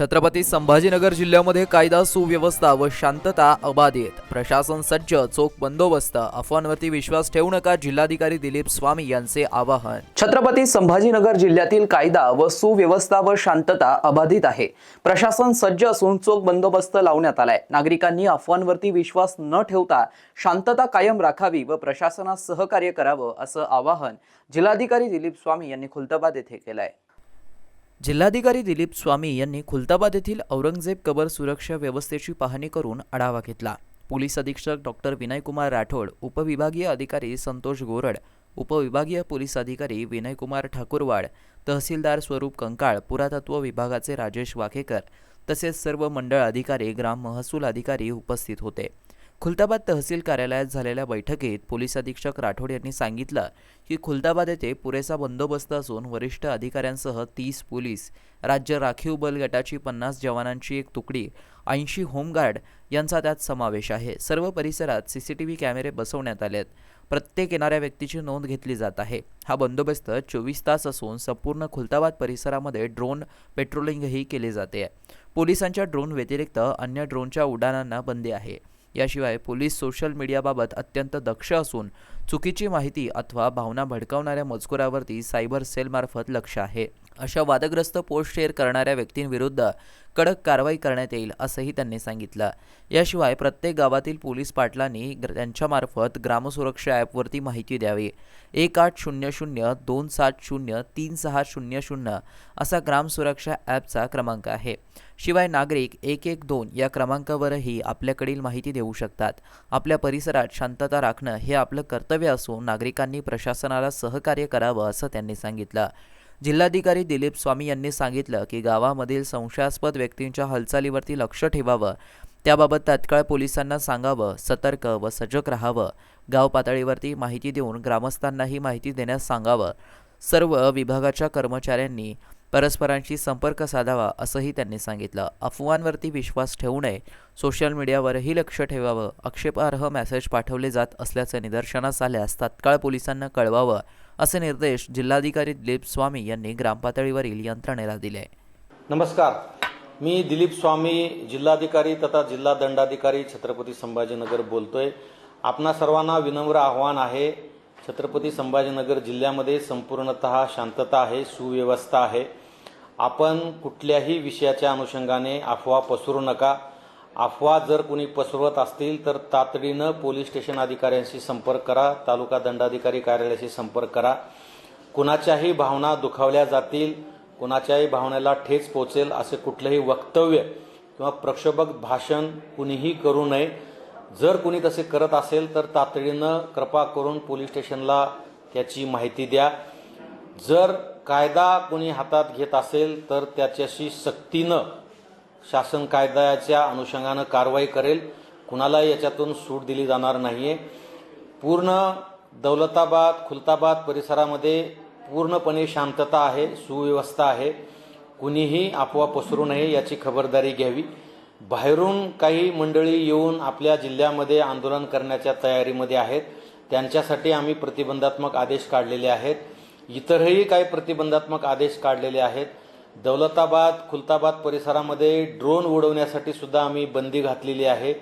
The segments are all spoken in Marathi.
छत्रपती संभाजीनगर जिल्ह्यामध्ये कायदा सुव्यवस्था व शांतता अबाधित. प्रशासन सज्ज चोख बंदोबस्त. अफवांवरती विश्वास ठेवू नका जिल्हाधिकारी दिलीप स्वामी यांचे आवाहन. छत्रपती संभाजीनगर जिल्ह्यातील कायदा व सुव्यवस्था व शांतता अबाधित आहे. प्रशासन सज्ज असून चोख बंदोबस्त लावण्यात आलाय. नागरिकांनी अफवांवरती विश्वास न ठेवता शांतता कायम राखावी व प्रशासनास सहकार्य करावं असं आवाहन जिल्हाधिकारी दिलीप स्वामी यांनी खुलताबाद येथे केलंय. जिल्हाधिकारी दिलीप स्वामी यांनी खुलताबाद येथील औरंगजेब कबर सुरक्षा व्यवस्थेची पाहणी करून आढावा घेतला. पोलीस अधीक्षक डॉक्टर विनयकुमार राठोड उपविभागीय अधिकारी संतोष गोरड उपविभागीय पोलीस अधिकारी विनयकुमार ठाकूरवाड तहसीलदार स्वरूप कंकाळ पुरातत्व विभागाचे राजेश वाकेकर तसेच सर्व मंडळ अधिकारी ग्राम महसूल अधिकारी उपस्थित होते. खुलताबाद तहसील कार्यालयात झालेल्या बैठकीत पोलीस अधीक्षक राठोड यांनी सांगितलं की खुलताबाद येथे पुरेसा बंदोबस्त असून वरिष्ठ अधिकाऱ्यांसह तीस पोलीस राज्य राखीव बल गटाची पन्नास जवानांची एक तुकडी ऐंशी होमगार्ड यांचा त्यात समावेश आहे. सर्व परिसरात सी सी टी व्ही कॅमेरे बसवण्यात आले आहेत प्रत्येक येणाऱ्या व्यक्तीची नोंद घेतली जात आहे. हा बंदोबस्त चोवीस तास असून संपूर्ण खुलताबाद परिसरामध्ये ड्रोन पेट्रोलिंगही केले जाते. पोलिसांच्या ड्रोन व्यतिरिक्त अन्य ड्रोनच्या उड्डाणांना बंदी आहे. याशिवाय पोलीस सोशल मीडियाबाबत अत्यंत दक्ष असून चुकीची माहिती अथवा भावना भडकावणाऱ्या मजकुरावरती सायबर सेलमार्फत लक्ष आहे. अशा वादग्रस्त पोस्ट शेअर करणाऱ्या व्यक्तींविरुद्ध कडक कारवाई करण्यात येईल असंही त्यांनी सांगितलं. याशिवाय प्रत्येक गावातील पोलीस पाटलांनी त्यांच्यामार्फत ग्रामसुरक्षा ॲपवरती माहिती द्यावी. एक आठ शून्य शून्य दोन सात शून्य तीन सहा शून्य शून्य असा ग्रामसुरक्षा ॲपचा क्रमांक आहे. शिवाय नागरिक एक एक दोन या क्रमांकावरही आपल्याकडील माहिती देऊ शकतात. आपल्या परिसरात शांतता राखणं हे आपलं कर्तव्य असून नागरिकांनी प्रशासनाला सहकार्य करावं असं त्यांनी सांगितलं. जिल्हाधिकारी दिलीप स्वामी यांनी सांगितलं की गावामधील संशयास्पद व्यक्तींच्या हालचालीवरती लक्ष ठेवावं. त्याबाबत तात्काळ पोलिसांना सांगावं सतर्क व सजग राहावं. गाव पातळीवरती माहिती देऊन ग्रामस्थांनाही माहिती देण्यास सांगावं. सर्व विभागाच्या कर्मचाऱ्यांनी परस्परांशी संपर्क साधावा असंही त्यांनी सांगितलं. अफवांवरती विश्वास ठेवू नये. सोशल मीडियावरही लक्ष ठेवावं. आक्षेपार्ह मेसेज पाठवले जात असल्याचं निदर्शनास आल्यास तात्काळ पोलिसांना कळवावं असे निर्देश जिल्हाधिकारी दिलीप स्वामी यांनी ग्रामपातळीवरील यंत्रणेला दिले. नमस्कार. मी दिलीप स्वामी जिल्हाधिकारी तथा जिल्हा दंडाधिकारी छत्रपती संभाजीनगर बोलतोय. आपणा सर्वांना विनम्र आव्हान आहे छत्रपती संभाजीनगर जिल्ह्यामध्ये संपूर्णतः शांतता आहे सुव्यवस्था आहे. आपण कुठल्याही विषयाच्या अनुषंगाने अफवा पसरू नका. अफवा जर कुणी पसरवत असतील तर तातडीनं पोलीस स्टेशन अधिकाऱ्यांशी संपर्क करा तालुका दंडाधिकारी कार्यालयाशी संपर्क करा. कुणाच्याही भावना दुखावल्या जातील कुणाच्याही भावनेला ठेच पोचेल असे कुठलंही वक्तव्य किंवा प्रक्षोभक भाषण कुणीही करू नये. जर कुणी तसे करत असेल तर तातडीनं कृपा करून पोलीस स्टेशनला त्याची माहिती द्या. जर कायदा कुणी हातात घेत असेल तर त्याच्याशी सक्तीनं शासन कायद्याच्या अनुषंगानं कारवाई करेल. कुणाला याच्यातून सूट दिली जाणार नाही आहे पूर्ण दौलताबाद खुलताबाद परिसरामध्ये पूर्णपणे शांतता आहे सुव्यवस्था आहे. कुणीही अफवा पसरू नये याची खबरदारी घ्यावी. बाहेरून काही मंडळी येऊन आपल्या जिल्ह्यामध्ये आंदोलन करण्याच्या तयारीमध्ये आहेत. त्यांच्यासाठी आम्ही प्रतिबंधात्मक आदेश काढलेले आहेत. इतरही काही प्रतिबंधात्मक आदेश काढलेले आहेत. दौलताबाद खुलताबाद परिसरामध्ये ड्रोन उडवण्यासाठी सुद्धा आम्ही बंदी घातलेली आहे.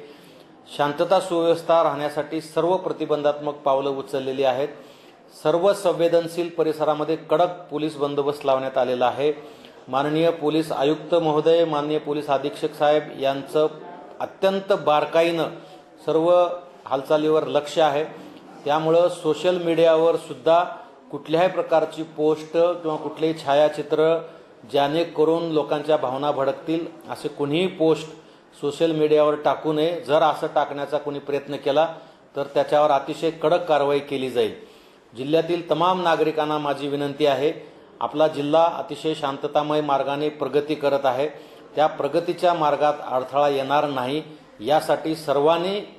शांतता सुव्यवस्था राहण्यासाठी सर्व प्रतिबंधात्मक पावलं उचललेली आहेत. सर्व संवेदनशील परिसरामध्ये कडक पोलीस बंदोबस्त लावण्यात आलेला आहे. माननीय पोलीस आयुक्त महोदय माननीय पोलीस अधीक्षक साहेब यांचं अत्यंत बारकाईनं सर्व हालचालीवर लक्ष आहे. त्यामुळं सोशल मीडियावर सुद्धा कुठल्याही प्रकारची पोस्ट किंवा कुठलेही छायाचित्र ज्याने करून लोकांच्या भावना भडकतील असे कुणीही पोस्ट सोशल मीडियावर टाकू नये. जर असं टाकण्याचा कोणी प्रयत्न केला तर त्याच्यावर अतिशय कडक कारवाई केली जाईल. जिल्ह्यातील तमाम नागरिकांना माझी विनंती आहे आपला जिल्हा अतिशय शांततामय मार्गाने प्रगती करत आहे. त्या प्रगतीच्या मार्गात अडथळा येणार नाही. यासाठी सर्वांनी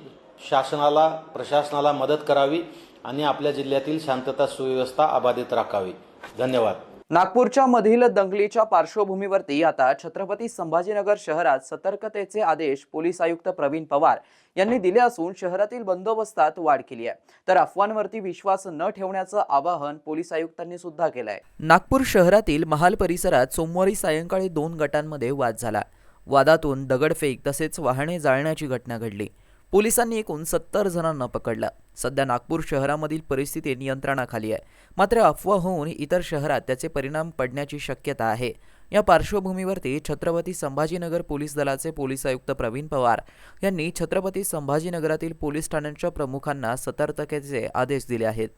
शासनाला प्रशासनाला मदत करावी आणि आपल्या जिल्ह्यातील शांतता सुव्यवस्था अबाधित राखावी. धन्यवाद. नागपूरच्या मधील दंगलीच्या पार्श्वभूमीवरती आता छत्रपती संभाजीनगर शहरात सतर्कतेचे आदेश पोलीस आयुक्त प्रवीण पवार यांनी दिले असून शहरातील बंदोबस्तात वाढ केली आहे. तर अफवांवरती विश्वास न ठेवण्याचं आवाहन पोलीस आयुक्तांनी सुद्धा केलं आहे नागपूर शहरातील महाल परिसरात सोमवारी सायंकाळी दोन गटांमध्ये वाद झाला. वादातून दगडफेक तसेच वाहने जाळण्याची घटना घडली. पोलिसांनी एकूण सत्तर जणांना पकडलं. सध्या नागपूर शहरामधील परिस्थिती नियंत्रणाखाली आहे. मात्र अफवा होऊन इतर शहरात त्याचे परिणाम पडण्याची शक्यता आहे. या पार्श्वभूमीवरती छत्रपती संभाजीनगर पोलीस दलाचे पोलीस आयुक्त प्रवीण पवार यांनी छत्रपती संभाजीनगरातील पोलीस ठाण्यांच्या प्रमुखांना सतर्कतेचे आदेश दिले आहेत.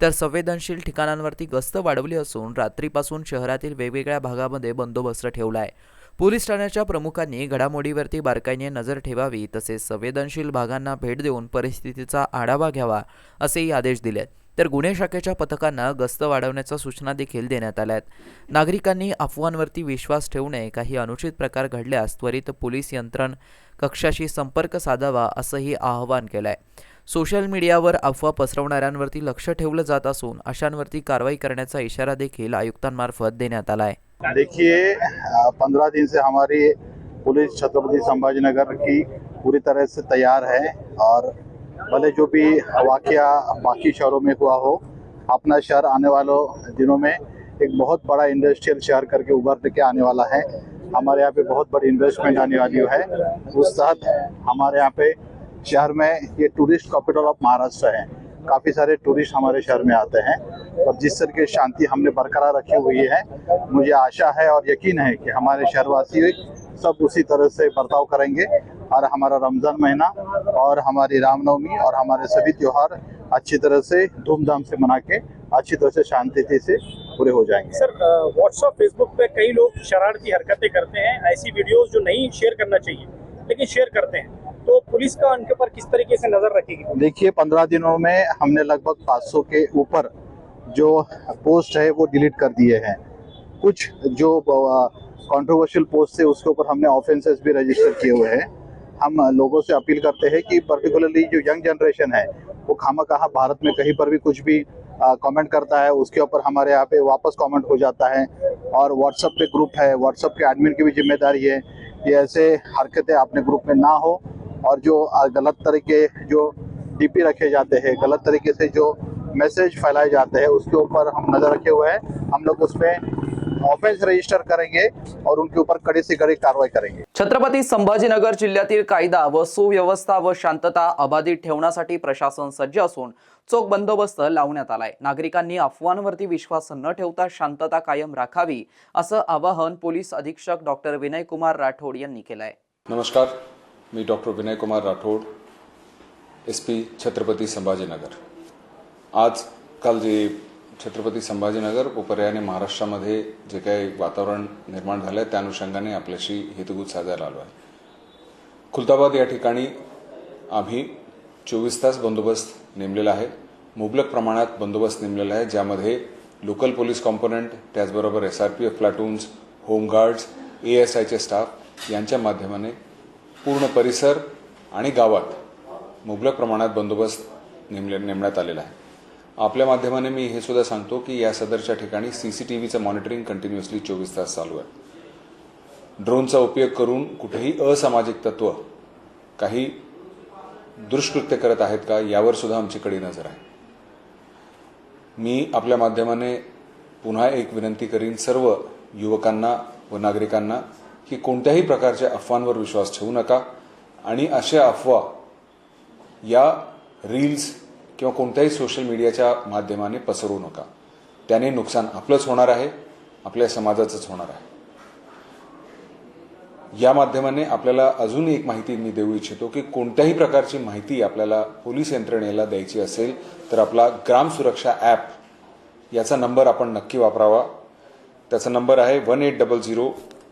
तर संवेदनशील ठिकाणांवरती गस्त वाढवली असून रात्रीपासून शहरातील वेगवेगळ्या भागामध्ये बंदोबस्त ठेवला आहे. पोलीस ठाण्याच्या प्रमुखांनी घडामोडीवरती बारकाईने नजर ठेवावी तसेच संवेदनशील भागांना भेट देऊन परिस्थितीचा आढावा घ्यावा असेही आदेश दिलेत. तर गुन्हे शाखेच्या पथकांना गस्त वाढवण्याच्या सूचना देखील देण्यात आल्या आहेत नागरिकांनी अफवांवरती विश्वास ठेवू नये काही अनुचित प्रकार घडल्यास त्वरित पोलीस यंत्रण कक्षाशी संपर्क साधावा असंही आवाहन केलं आहे सोशल मीडियावर अफवा पसरवणाऱ्यांवरती लक्ष ठेवलं जात असून अशांवरती कारवाई करण्याचा इशारा देखील आयुक्तांमार्फत देण्यात आला आहे देखिए पंद्रह दिन से हमारी पुलिस छत्रपति संभाजीनगर की पूरी तरह से तैयार है और भले जो भी वाकया बाकी शहरों में हुआ हो, अपना शहर आने वालों दिनों में एक बहुत बड़ा इंडस्ट्रियल शहर करके उभर के आने वाला है। हमारे यहाँ पे बहुत बड़ी इन्वेस्टमेंट आने वाली है। उस तहत हमारे यहाँ पे शहर में ये टूरिस्ट कैपिटल ऑफ़ महाराष्ट्र है। काफ़ी सारे टूरिस्ट हमारे शहर में आते हैं। और जिस तरह की शांति हमने बरकरार रखी हुई है, मुझे आशा है और यकीन है कि हमारे शहरवासी सब उसी तरह से बर्ताव करेंगे। और हमारा रमज़ान महीना और हमारी रामनवमी और हमारे सभी त्योहार अच्छी तरह से धूमधाम से मना के, अच्छी तरह से शांति से पूरे हो जाएँगे। सर व्हाट्सएप फेसबुक पे कई लोग शरारती हरकतें करते हैं। ऐसी वीडियोस जो नहीं शेयर करना चाहिए, लेकिन शेयर करते हैं। तो पुलिस का उनके ऊपर किस तरीके से नज़र रखेगी? देखिए, पंद्रह दिनों में हमने लगभग 500 के ऊपर जो पोस्ट है वो डिलीट कर दिए हैं। कुछ जो कंट्रोवर्शियल पोस्ट थे, उसके ऊपर हमने ऑफेंसेस भी रजिस्टर किए हुए हैं। हम लोगों से अपील करते हैं कि पर्टिकुलरली जो यंग जनरेशन है, वो खामा कहा भारत में कहीं पर भी कुछ भी कमेंट करता है, उसके ऊपर हमारे यहाँ पे वापस कमेंट हो जाता है। और व्हाट्सएप पे ग्रुप है व्हाट्सएप के एडमिन की भी ज़िम्मेदारी है। कि ऐसे हरकतें अपने ग्रुप में ना हो। और जो गलत तरीके जो डीपी रखे जाते हैं गलत तरीके से जो मैसेज फैलाए जाते हैं उसके ऊपर हम नजर रखे हुए हैं। हम लोग उसमें ऑफेंस रजिस्टर करेंगे और उनके ऊपर कड़ी से कड़ी कार्रवाई करेंगे। छत्रपती संभाजीनगर जिल्ह्यातील कायदा व सुव्यवस्था व शांतता अबाधित ठेवण्यासाठी प्रशासन सज्ज असून चोख बंदोबस्त लावण्यात आलाय. नागरिकांनी अफवांवरती विश्वास न ठेवता शांतता कायम राखावी असं आवाहन पोलीस अधीक्षक डॉक्टर विनय कुमार राठोड यांनी केलं आहे नमस्कार. मी doctor Vinay Kumar Rathod S P Chhatrapati Sambhajinagar. आज काल जे छत्रपती संभाजीनगर व पर्यायाने महाराष्ट्रामध्ये जे काही वातावरण निर्माण झालं आहे त्या अनुषंगाने आपल्याशी हेतुगूत साधायला आलो आहे. खुलताबाद या ठिकाणी आम्ही चोवीस तास बंदोबस्त नेमलेला आहे. मुबलक प्रमाणात बंदोबस्त नेमलेला आहे ज्यामध्ये लोकल पोलीस कॉम्पोनंट त्याचबरोबर S R P F platoons home guards A S आयचे स्टाफ यांच्या माध्यमाने पूर्ण परिसर आणि गावात मुबलक प्रमाणात बंदोबस्त नेमले नेमण्यात आलेला आहे. आपल्या माध्यमाने मी हे सुद्धा सांगतो की या सदरच्या ठिकाणी सी सी टी व्हीचं मॉनिटरिंग कंटिन्युअसली चोवीस तास चालू आहे. ड्रोनचा उपयोग करून कुठेही असामाजिक तत्व काही दुष्कृत्य करत आहेत का यावर सुद्धा आमची कडी नजर आहे. मी आपल्या माध्यमाने पुन्हा एक विनंती करीन सर्व युवकांना व नागरिकांना की कोणत्याही प्रकारच्या अफवांवर विश्वास ठेवू नका. आणि अशा अफवा या रील्स किंवा कोणत्याही सोशल मीडियाच्या माध्यमाने पसरवू नका. त्याने नुकसान आपलंच होणार आहे आपल्या समाजाचंच होणार आहे. या माध्यमाने आपल्याला अजून एक माहिती मी देऊ इच्छितो की कोणत्याही प्रकारची माहिती आपल्याला पोलीस यंत्रणेला द्यायची असेल तर आपला ग्राम सुरक्षा ॲप याचा नंबर आपण नक्की वापरावा. त्याचा नंबर आहे one eight double zero